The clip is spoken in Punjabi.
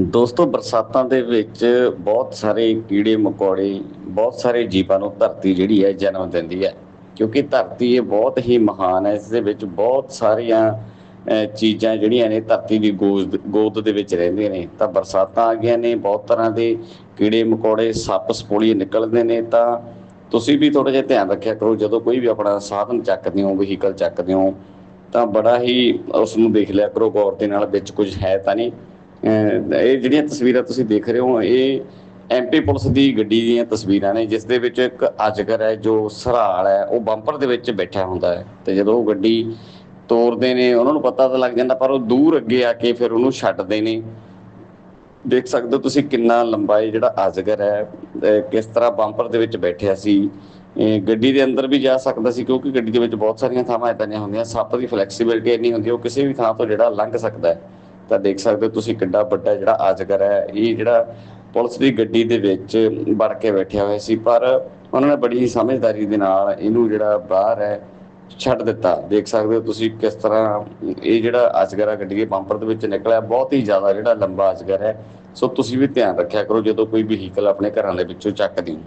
ਦੋਸਤੋ, ਬਰਸਾਤਾਂ ਦੇ ਵਿੱਚ ਬਹੁਤ ਸਾਰੇ ਕੀੜੇ ਮਕੌੜੇ, ਬਹੁਤ ਸਾਰੇ ਜੀਵਾਂ ਨੂੰ ਧਰਤੀ ਜਿਹੜੀ ਹੈ, ਜਨਮ ਦਿੰਦੀ ਹੈ। ਕਿਉਂਕਿ ਧਰਤੀ ਇਹ ਬਹੁਤ ਹੀ ਮਹਾਨ ਹੈ। ਇਸ ਦੇ ਵਿੱਚ ਬਹੁਤ ਸਾਰੀਆਂ ਚੀਜ਼ਾਂ ਜਿਹੜੀਆਂ ਨੇ, ਧਰਤੀ ਦੀ ਗੋਦ ਗੋਦ ਦੇ ਵਿੱਚ ਰਹਿੰਦੀਆਂ ਨੇ। ਤਾਂ ਬਰਸਾਤਾਂ ਆ ਗਈਆਂ ਨੇ, ਬਹੁਤ ਤਰ੍ਹਾਂ ਦੇ ਕੀੜੇ ਮਕੌੜੇ, ਸੱਪ ਸਪੋਲੀਏ ਨਿਕਲਦੇ ਨੇ। ਤਾਂ ਤੁਸੀਂ ਵੀ ਥੋੜਾ ਜਿਹਾ ਧਿਆਨ ਰੱਖਿਆ ਕਰੋ, ਜਦੋਂ ਕੋਈ ਵੀ ਆਪਣਾ ਸਾਧਨ ਚੱਕਦੇ ਹੋ, ਵਹੀਕਲ ਚੱਕਦੇ ਹੋ, ਤਾਂ ਬੜਾ ਹੀ ਉਸ ਨੂੰ ਦੇਖ ਲਿਆ ਕਰੋ, ਗੌਰ ਦੇ ਨਾਲ ਵਿੱਚ ਕੁਝ ਹੈ ਤਾਂ ਨਹੀਂ। ਇਹ ਜਿਹੜੀਆਂ ਤਸਵੀਰਾਂ ਤੁਸੀਂ ਦੇਖ ਰਹੇ ਹੋ, ਇਹ ਐਮਪੀ ਪੁਲਿਸ ਦੀ ਗੱਡੀ ਦੀਆਂ ਤਸਵੀਰਾਂ ਨੇ, ਜਿਸ ਦੇ ਵਿੱਚ ਇੱਕ ਅਜਗਰ ਹੈ, ਜੋ ਸਰਾਲ ਹੈ, ਉਹ ਬੰਪਰ ਦੇ ਵਿੱਚ ਬੈਠਾ ਹੁੰਦਾ ਹੈ। ਤੇ ਜਦੋਂ ਉਹ ਗੱਡੀ ਤੋਰਦੇ ਨੇ, ਉਹਨਾਂ ਨੂੰ ਪਤਾ ਤਾਂ ਲੱਗ ਜਾਂਦਾ, ਪਰ ਉਹ ਦੂਰ ਅੱਗੇ ਆ ਕੇ ਫਿਰ ਉਹਨੂੰ ਛੱਡਦੇ ਨੇ। ਦੇਖ ਸਕਦੇ ਹੋ ਤੁਸੀਂ ਕਿੰਨਾ ਲੰਬਾ ਇਹ ਜਿਹੜਾ ਅਜਗਰ ਹੈ ਕਿਸ ਤਰ੍ਹਾਂ ਬੰਪਰ ਦੇ ਵਿੱਚ ਬੈਠਿਆ ਸੀ। ਗੱਡੀ ਦੇ ਅੰਦਰ ਵੀ ਜਾ ਸਕਦਾ ਸੀ, ਕਿਉਂਕਿ ਗੱਡੀ ਦੇ ਵਿੱਚ ਬਹੁਤ ਸਾਰੀਆਂ ਥਾਵਾਂ ਇਦਾਂ ਦੀਆਂ ਹੁੰਦੀਆਂ, ਸੱਪ ਦੀ ਫਲੈਕਸੀਬਿਲਟੀ ਇੰਨੀ ਹੁੰਦੀ, ਉਹ ਕਿਸੇ ਵੀ ਥਾਂ ਤੋਂ ਜਿਹੜਾ ਲੰਘ ਸਕਦਾ ਹੈ। ਤਾਂ ਦੇਖ ਸਕਦੇ ਹੋ ਤੁਸੀਂ ਕਿੱਡਾ ਵੱਡਾ ਜਿਹੜਾ ਅਜਗਰ ਹੈ, ਇਹ ਜਿਹੜਾ ਪੁਲਿਸ ਦੀ ਗੱਡੀ ਦੇ ਵਿੱਚ ਵੜ ਕੇ ਬੈਠਿਆ ਹੋਇਆ ਸੀ, ਪਰ ਉਹਨਾਂ ਨੇ ਬੜੀ ਸਮਝਦਾਰੀ ਦੇ ਨਾਲ ਇਹਨੂੰ ਜਿਹੜਾ ਬਾਹਰ ਹੈ, ਛੱਡ ਦਿੱਤਾ। ਦੇਖ ਸਕਦੇ ਹੋ ਤੁਸੀਂ ਕਿਸ ਤਰ੍ਹਾਂ ਇਹ ਜਿਹੜਾ ਅਜਗਰ ਹੈ ਗੱਡੀ ਦੇ ਬੰਪਰ ਦੇ ਵਿੱਚ ਨਿਕਲਿਆ, ਬਹੁਤ ਹੀ ਜ਼ਿਆਦਾ ਜਿਹੜਾ ਲੰਬਾ ਅਜਗਰ ਹੈ। ਸੋ ਤੁਸੀਂ ਵੀ ਧਿਆਨ ਰੱਖਿਆ ਕਰੋ, ਜਦੋਂ ਕੋਈ ਵਹੀਕਲ ਆਪਣੇ ਘਰਾਂ ਦੇ ਵਿੱਚੋਂ ਚੱਕਦੇ। ਹੋ